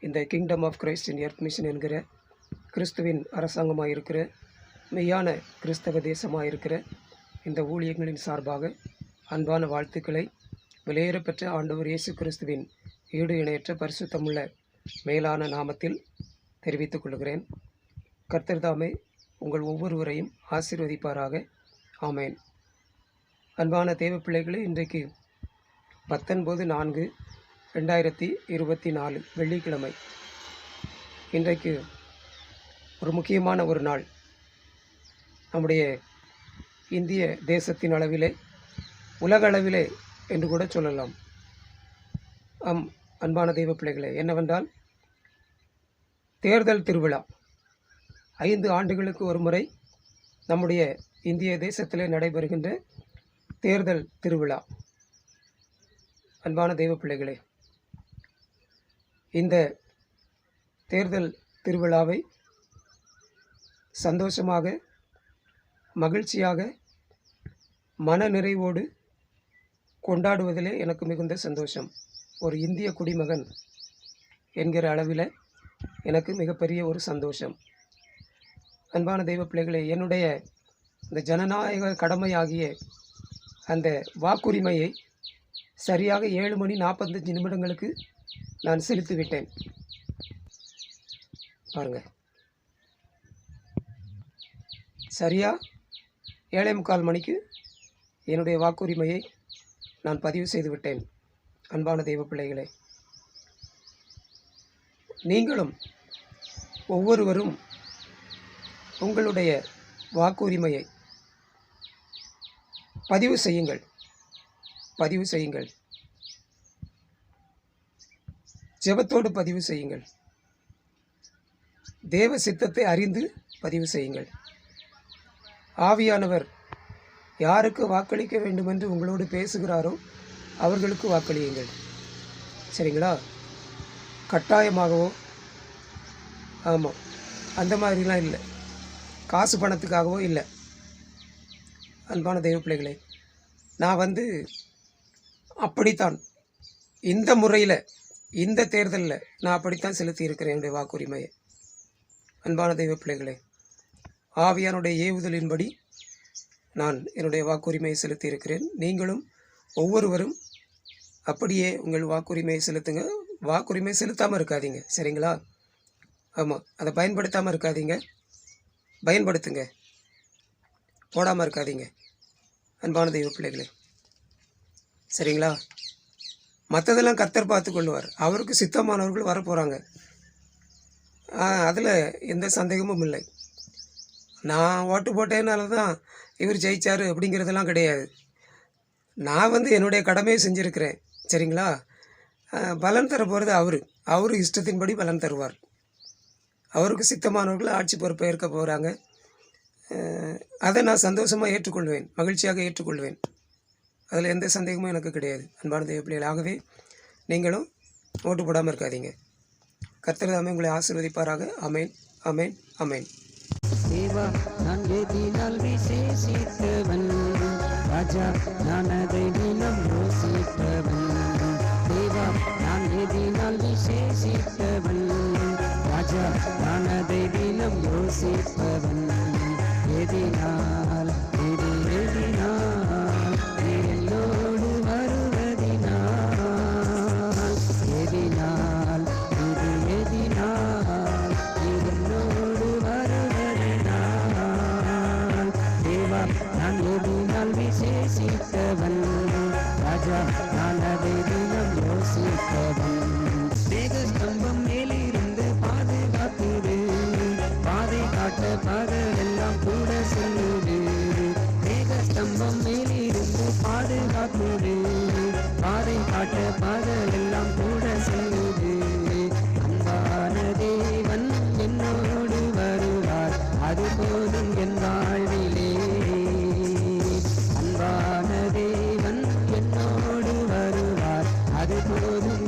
இந்த kingdom of Christ in earth mission என்கிற கிறிஸ்துவின் அரசாங்கமாக இருக்கிற மெய்யான கிறிஸ்தவ தேசமாக இருக்கிற இந்த ஊழியங்களின் சார்பாக அன்பான வாழ்த்துக்களை விலையேறப்பெற்ற ஆண்டவர் இயேசு கிறிஸ்துவின் ஈடு இணையற்ற பரிசுத்தமுள்ள மேலான நாமத்தில் தெரிவித்துக் கொள்கிறேன். கர்த்தர்தாமே உங்கள் ஒவ்வொருவரையும் ஆசீர்வதிப்பாராக. ஆமேன். அன்பான தேவ பிள்ளைகளே இன்றைக்கு பத்தொன்பது நான்கு ரெண்டாயிரத்தி இருபத்தி நாலு வெள்ளிக்கிழமை. இன்றைக்கு ஒரு முக்கியமான ஒரு நாள். நம்முடைய இந்திய தேசத்தின் அளவிலே உலக அளவிலே என்று கூட சொல்லலாம். அம் அன்பான தெய்வ பிள்ளைகளே என்னவென்றால் தேர்தல் திருவிழா. ஐந்து ஆண்டுகளுக்கு ஒரு முறை நம்முடைய இந்திய தேசத்திலே நடைபெறுகின்ற தேர்தல் திருவிழா. அன்பான தெய்வ பிள்ளைகளே இந்த தேர்தல் திருவிழாவை சந்தோஷமாக மகிழ்ச்சியாக மன நிறைவோடு கொண்டாடுவதிலே எனக்கு மிகுந்த சந்தோஷம். ஒரு இந்திய குடிமகன் என்கிற அளவில் எனக்கு மிகப்பெரிய ஒரு சந்தோஷம். அன்பான தெய்வ பிள்ளைகளே என்னுடைய இந்த ஜனநாயக கடமையாகிய அந்த வாக்குரிமையை சரியாக ஏழு மணி நாற்பத்தஞ்சு நிமிடங்களுக்கு நான் செலுத்தி விட்டேன். பாருங்க. சரியா? ஏழை முக்கால் மணிக்கு என்னுடைய வாக்குரிமையை நான் பதிவு செய்து விட்டேன் அன்பான தெய்வ பிள்ளைகளே. நீங்களும் ஒவ்வொருவரும் உங்களுடைய வாக்குரிமையை பதிவு செய்யுங்கள். பதிவு செய்யுங்கள். ஜெபத்தோடு பதிவு செய்யுங்கள். தேவ சித்தத்தை அறிந்து பதிவு செய்யுங்கள். ஆவியானவர் யாருக்கு வாக்களிக்க வேண்டுமென்று உங்களோடு பேசுகிறாரோ அவர்களுக்கு வாக்களியுங்கள். சரிங்களா? கட்டாயமாகவோ? ஆமாம் அந்த மாதிரிலாம் இல்லை. காசு பணத்துக்காகவோ இல்லை. அன்பான தெய்வ பிள்ளைகளே நான் வந்து அப்படித்தான். இந்த முறையில் இந்த தேர்தலில் நான் அப்படித்தான் செலுத்தி இருக்கிறேன் என்னுடைய வாக்குரிமையை. அன்பான தெய்வ பிள்ளைகளே ஆவியானுடைய ஏவுதலின்படி நான் என்னுடைய வாக்குரிமையை செலுத்தி இருக்கிறேன் நீங்களும் ஒவ்வொருவரும் அப்படியே உங்கள் வாக்குரிமையை செலுத்துங்க. வாக்குரிமை செலுத்தாமல் இருக்காதீங்க சரிங்களா? ஆமாம் அதை பயன்படுத்தாமல் இருக்காதீங்க. பயன்படுத்துங்க போடாமல் இருக்காதீங்க. அன்பான தெய்வ பிள்ளைகளே சரிங்களா? மற்றதெல்லாம் கத்தர் பார்த்து கொள்வார். அவருக்கு சித்தமானவர்கள் வரப்போகிறாங்க அதில் எந்த சந்தேகமும் இல்லை. நான் ஓட்டு போட்டேனால தான் இவர் ஜெயிச்சார் அப்படிங்கிறதெல்லாம் கிடையாது. நான் வந்து என்னுடைய கடமையை செஞ்சுருக்கிறேன். சரிங்களா? பலன் தர போகிறது அவர். அவர் இஷ்டத்தின்படி பலன் தருவார். அவருக்கு சித்தமானவர்கள் ஆட்சி பொறுப்பை ஏற்க போகிறாங்க அதை நான் சந்தோஷமாக ஏற்றுக்கொள்வேன். மகிழ்ச்சியாக ஏற்றுக்கொள்வேன். அதில் எந்த சந்தேகமும் எனக்கு கிடையாது. அன்பான தெய்வ பிள்ளைகளாகவே நீங்களும் ஓட்டு போடாமல் இருக்காதீங்க. கர்த்தர் தாமே உங்களை ஆசீர்வதிப்பாராக. அமேன் அமேன் அமேன் தேவா நான் எதினால் விசேஷித்தவன். ராஜா நான் அதை தினம் யோசித்தவன். தேவா நான் எதினால் விசேஷித்தவன். ராஜா நான் அதை தினம் யோசிப்பவன். எதினால் நான் விசேஷித்தவன். ராஜா நான் அதை தினம் யோசித்தவன். மேக ஸ்தம்பம் மேலிருந்து பாதுகாத்துடு பாதை காட்ட பாதல் எல்லாம் கூட சொல்லுடு மேக ஸ்தம்பம் மேலிருந்து பாதுகாத்துடு பாதை காட்ட பாதல் எல்லாம் கூட சொல்லுடு அன்பான தேவன் என்னோடு வருவார். அது போதும் என் வாழ்விலே. அன்பான தேவன் என்னோடு வருவார். அது போதும்